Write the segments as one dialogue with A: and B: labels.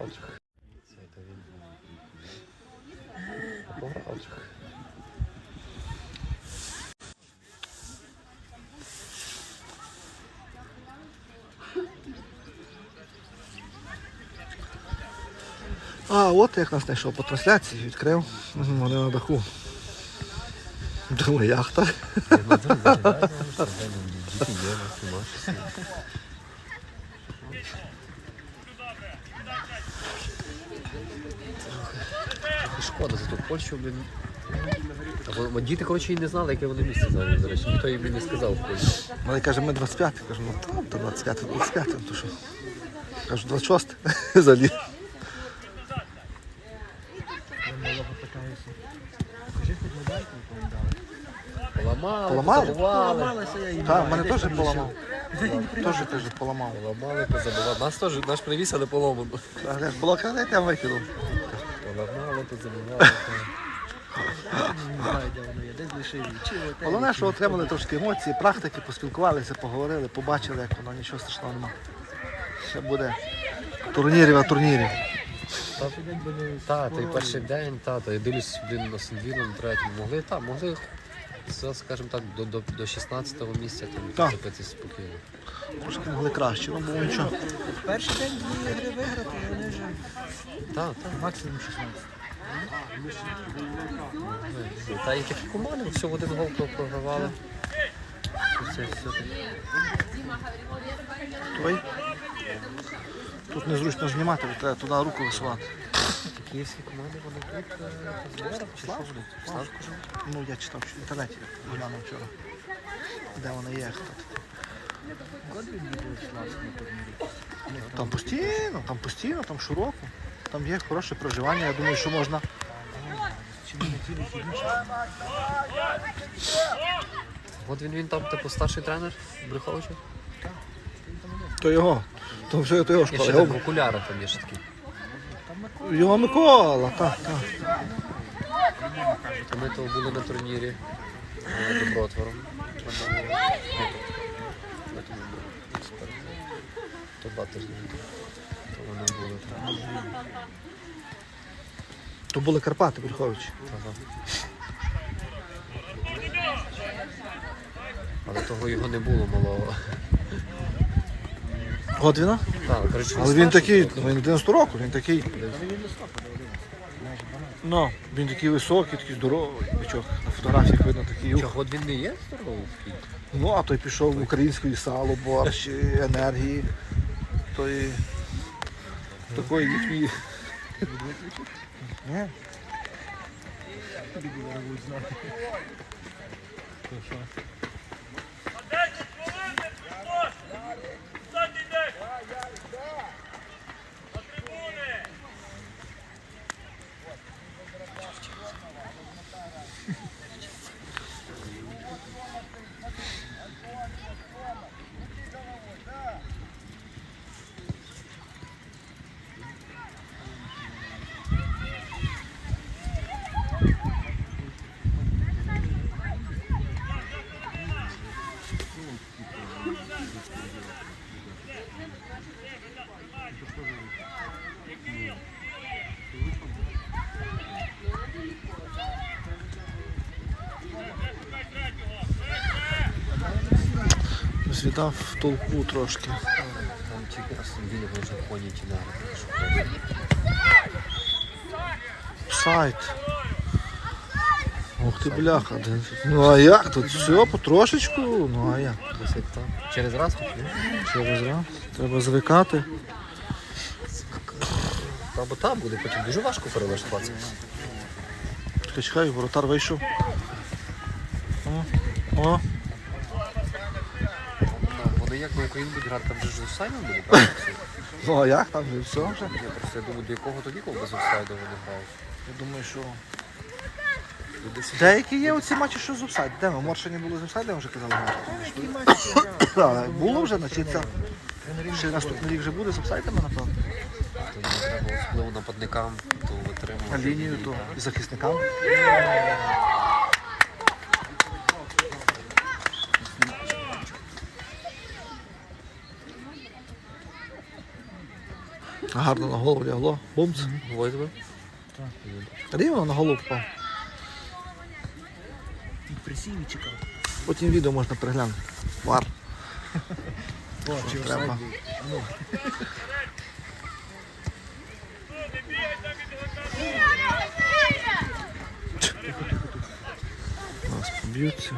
A: Погравчик. Це то він.
B: А, от як нас знайшов по трансляції, відкрив. Вони на даху. Думаю, яхта.
A: Діти є, нас нема щось. Трохи Шкода за ту Польщу, блін. Бо діти, коротше, і не знали, яке вони місце зайняли, до речі. Ніхто їм і не сказав в Польщі.
B: Вони каже, ми 25. Кажу, ну там, то 25, 25, ну то що. Кажу, 26 заліз.
A: Поламали,
B: Поламали?
A: позабували.
B: Так, мене теж поламав. Теж теж поламав.
A: Поламали, позабували. Нас теж наш привіз, але поломано.
B: Коли я викинув.
A: Поламали, позабували.
C: Не знаю, де воно є, десь лишив чи в готелі.
B: Головне, що отримали трошки емоції, практики, поспілкувалися, поговорили, побачили, як воно, нічого страшного нема. Ще буде турнірів, а турнірів.
A: Та, той перший день, та, то я дивлюсь блін, на Сенвілу, на третьому. Могли, та, могли, це, скажімо так, до, до, до 16-го місця там
B: Так.
A: спокійно.
B: Трошки могли краще, ну було нічого.
C: Перший день дві гри виграти, і вони вже
A: Так, так.
C: максимум 16.
A: Та і такі команди, все в один гол програвали. Це все.
B: Той. Тут незручно знімати, бо треба туди руку висувати.
A: Київські команди, вони тут е, зборах чи що будуть? Славку ж.
B: Ну, я читав що в інтернеті, глянув вчора. Де вони є, хто тут.
C: Годвін буде славський на турнірі.
B: Там постійно, там постійно, там широко. Там є хороше проживання, я думаю, що можна.
C: Чи не цілий хідніше?
A: От він, він там, типу, старший тренер Брюховича.
B: То його. То все то його
A: І
B: школа.
A: ще там в
B: Його,
A: окулярах там є ще такі.
B: Його Микола, так, так.
A: Ми то були на турнірі е, добротвором. То два тижні. То вони були там.
B: То були Карпати.
A: Ага. Але того його не було малого.
B: Годвіна?
A: Так,
B: Але він такий, він 90 років, він такий. Ну, він такий високий, такий здоровий. Бичок. На фотографіях видно такий. ух.
A: Чого він не є здоровий?
B: Ну, а той пішов в українське сало, борщ, енергії. Той такої їхньої. Ні.
C: Тобі буде ревуть знати.
B: Звідав в толпу трошки.
A: Там тільки він вже ті нари.
B: Сайт. Ух ти бляха. Ну а як тут? Все потрошечку. Ну а як?
A: Через раз хоч?
B: Через раз. Треба звикати.
A: Та бо там буде потім дуже важко перелаштуватися.
B: Чекай, чекай, воротар вийшов. О, о.
A: Ну, як на Україну будуть грати, там же ж офсайдом буде, правда?
B: Ну а як там вже все вже?
A: Я просто я думаю, до якого тоді коли без офсайду вони грають.
B: Я думаю, що. Деякі є оці матчі, що з офсайд. Де ми? Моршині були з офсайдом, вже казали. Так, було вже, значить це. Ще наступний рік вже буде з офсайдами, напевно.
A: То їм треба особливо нападникам, то
B: А
A: витримувати.
B: лінію, то і захисникам. Гарно на голову лягло. Бумц.
A: Двоє?
B: Рівно на голову впав.
C: Присів і чекав.
B: Потім відео можна переглянути. Вар.
C: О, чи
B: Треба.
C: Ну,
B: Нас поб'ються.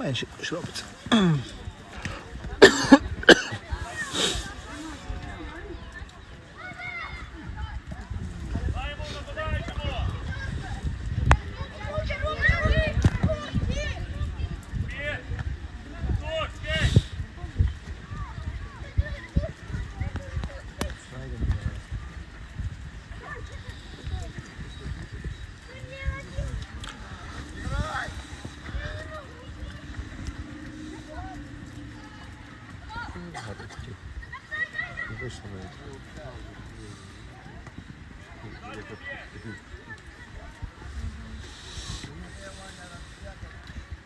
B: Щось менше
A: Вийшло навіть.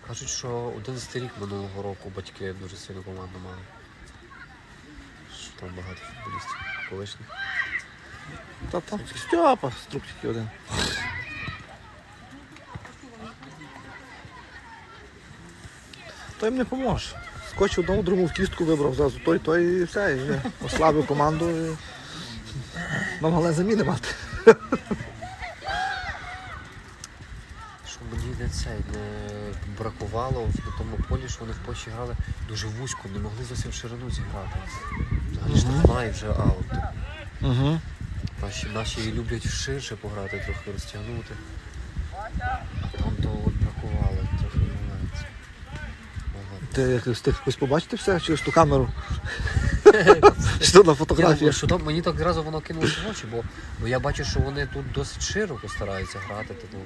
A: Кажуть, що 11 рік минулого року батьки дуже сильну команду мали. Що там багато футболістів колишніх.
B: Та там Стьопа, струк тільки один. То їм не поможе. Скочив одному, другому в кістку вибрав зразу той, той і все, і вже ослабив команду. І... Нам головне заміни мати.
A: Що мені не це не бракувало на тому полі, що вони в Польщі грали дуже вузько, не могли зовсім ширину зіграти. Взагалі штрафна і вже аут.
B: Угу.
A: Наші, наші люблять ширше пограти, трохи розтягнути. А там то от бракувало.
B: Ти встиг якось побачити все через ту камеру? Що на
A: Я, що там, мені так зразу воно кинулося в очі, бо, бо я бачу, що вони тут досить широко стараються грати, типу,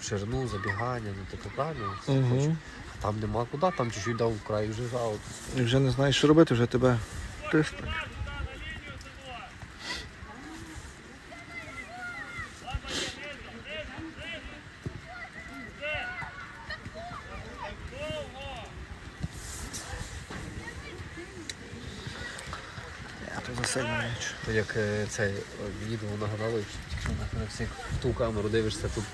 A: в ширину, забігання, ну типу правильно. все
B: Мгм.
A: хочуть. А там нема куди, там чуть-чуть дав вкрай вже аут.
B: І вже не знаєш, що робити, вже тебе тисне. Я то.
A: То як е, це відео нагадало, якщо на всіх в ту камеру дивишся тут.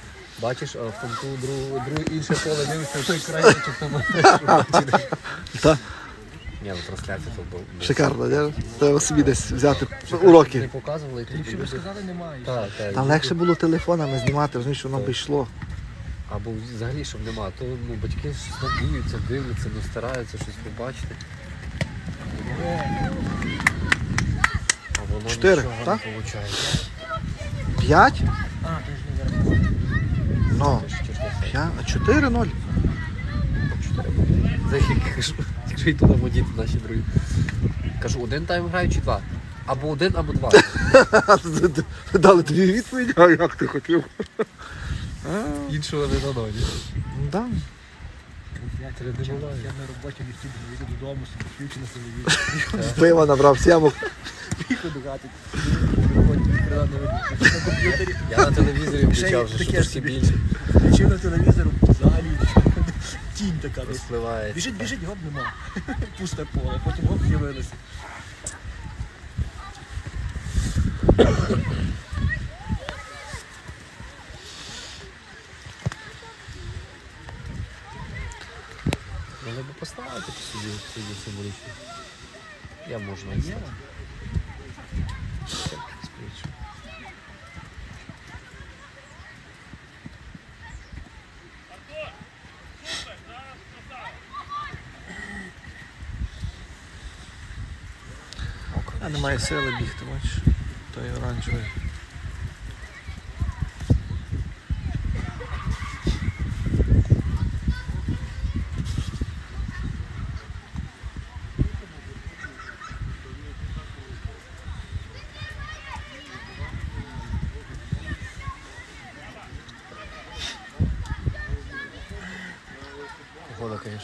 A: Бачиш, а в там ту другу, другу інше поле дивишся, той крайчик там.
B: Та,
A: Ні, ну трансляція то був.
B: шикарно, не? Треба собі десь взяти
A: Не
B: уроки.
A: показували, і тут
C: сказали, немає.
A: Так, так.
B: Та легше було телефонами знімати, розумієш, що воно
A: Так.
B: би йшло.
A: Або взагалі, щоб нема, то ну, батьки щось надіються, дивляться, ну стараються щось побачити. Воно
B: Чотири,
A: нічого
B: так?
A: не виходить.
B: П'ять?
C: А, ти ж не виробив.
B: Ну, п'ять, а чотири ноль.
A: Якщо і туди водіти наші другі. Кажу, один тайм грають чи два? Або один, або два.
B: Дали тобі відповідь, а як ти хотів?
A: Іншого не дано. ні.
B: Ну, да.
C: Я я на роботі не хотів не додому, собі включено телевізор.
B: Пива набрав сямок.
C: Поїхав до. На комп'ютері.
A: Я на телевізорі включав, вже,
C: й
A: що
C: таке
A: трошки більше
C: Включив на телевізор, взагалі тінь така десь.
A: розпливається.
C: Біжить, біжить, гоп нема. Пусте поле, потім гоп з'явилося.
A: Б поставити собі собі символічно. Я можу? Скоріше.
B: А немає сили бігти, бачиш. Той оранжевий.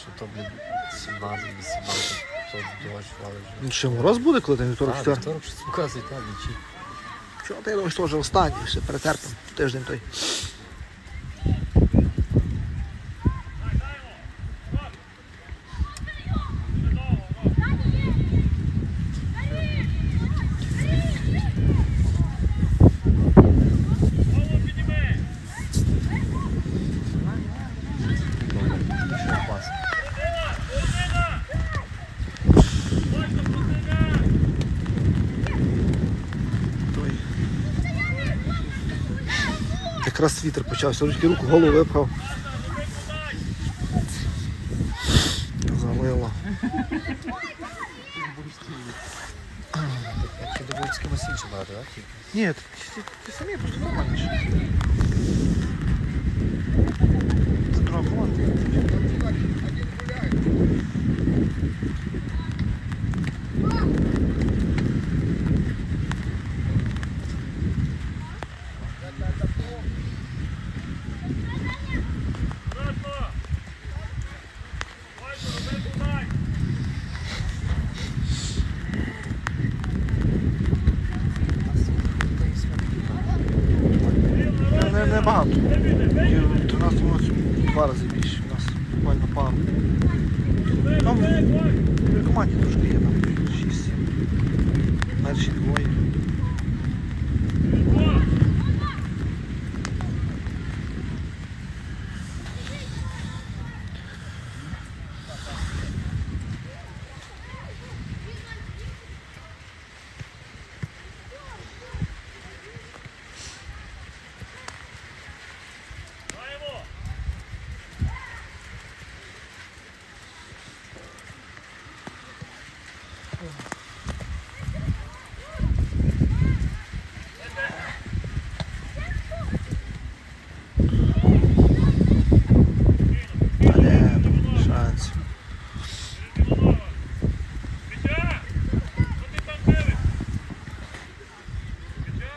A: Звісно, то, блін, 17, 18, то дощ валить вже.
B: Ну, ще мороз буде, коли там вівторок
A: Так,
B: четвер?
A: вівторок щось показує, так, нічі.
B: Чого ти думаєш, що вже останній, ще перетерпимо тиждень той. Якраз вітер почався, ручки руку голову випхав. Залило.
A: Чи думаю, з кимось іншим грати, так? тільки?
B: Ні, ти, ти, ти самі просто нормальніше. Це друга команда. Не, не, не багато. І в 13 два рази більше. У нас буквально пару. Там в команді трошки є, там 6-7. Перші двоє.
D: Граємо.
B: Та ні, шансів.
D: Міча! Що ти там дивиш? Міча?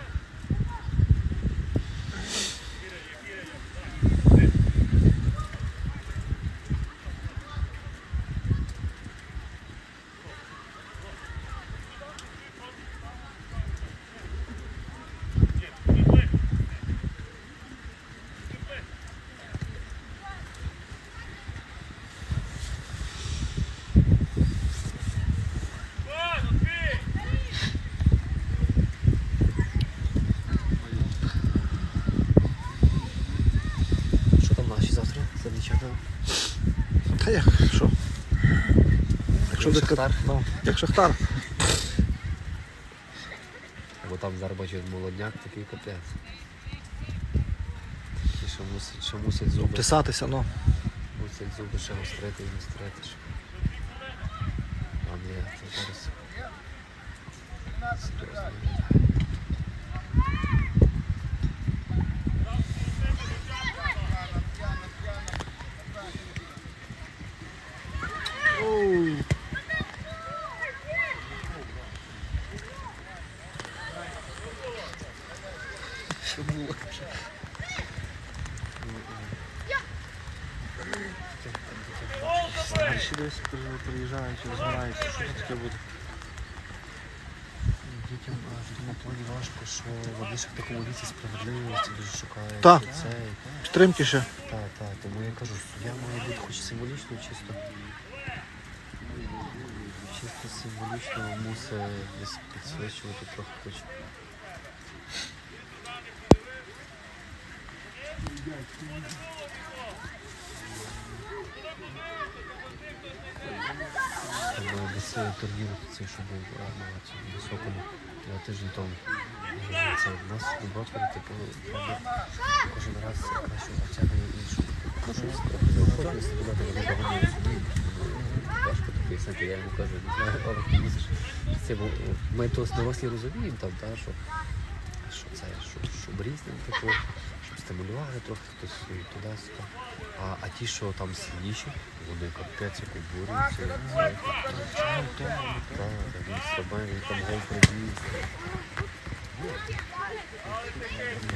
D: Ладно, твій!
A: Що там наші завтра? Це нічого.
B: Та як, що? Якщо
A: Як Шахтар?
B: Ну, як Шахтар.
A: Бо там зараз бачу молодняк такий капець. І що мусить, що мусять зуби.
B: Писатися, ну.
A: Мусять зуби ще гострити і не ще. А ні, це зараз.
B: Ще приїжджають, розминаються, що це таке буде?
A: Дітям плані важко, що вони ще в такому віці справедливості дуже шукають.
B: Так.
A: і Це, і так.
B: Підтримки ще.
A: Так, так, тому я кажу, суддя має бути хоч символічно, чисто. Чисто символічно мусить десь підсвічувати трохи хоч. Е, десь е, цей, що був е, на високому два тижні тому. Е, Це в нас у Братворі, типу, кожен раз краще іншого. Ну, щось трохи заохочує стріляти, вони не розуміють. Е, Важко то пояснити, я йому кажу, не знаю, але ти мусиш. Це, бо ми то дорослі розуміємо там, та, що, що це, що, щоб різним, типу, щоб стимулювали трохи хтось туди-сюди. А, а ті, що там сильніші, вони капець як обурюються. це. Так, він стрибає, він там гол привіз.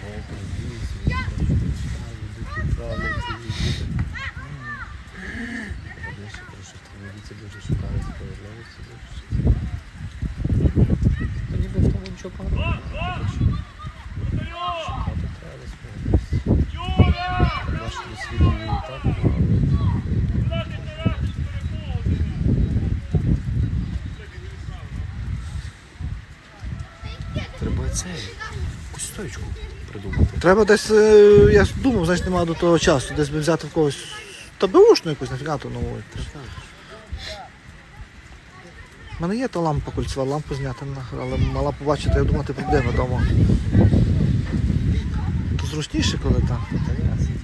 A: Гол привіз, він там йдуть правильно, це їздить. складніше, тому що в віці дуже шукають справедливості. дуже. Та ніби в тому нічого поганого. немає, тому що
D: Вратарю!
A: Шукати треба справедливості.
D: Юра!
A: Наш досвід і так, ну, але
D: Куди ти тараниш перепугу?
A: Треба це якусь стоечку придумати.
B: Треба десь, е, я ж думав, значить немає до того часу, десь би взяти в когось. Та беушну якусь нафіга то нову. У мене є та лампа кольцева, лампу зняти, нахер, але мала побачити, я думати прийде додому. То зручніше, коли там.
A: Та ясно.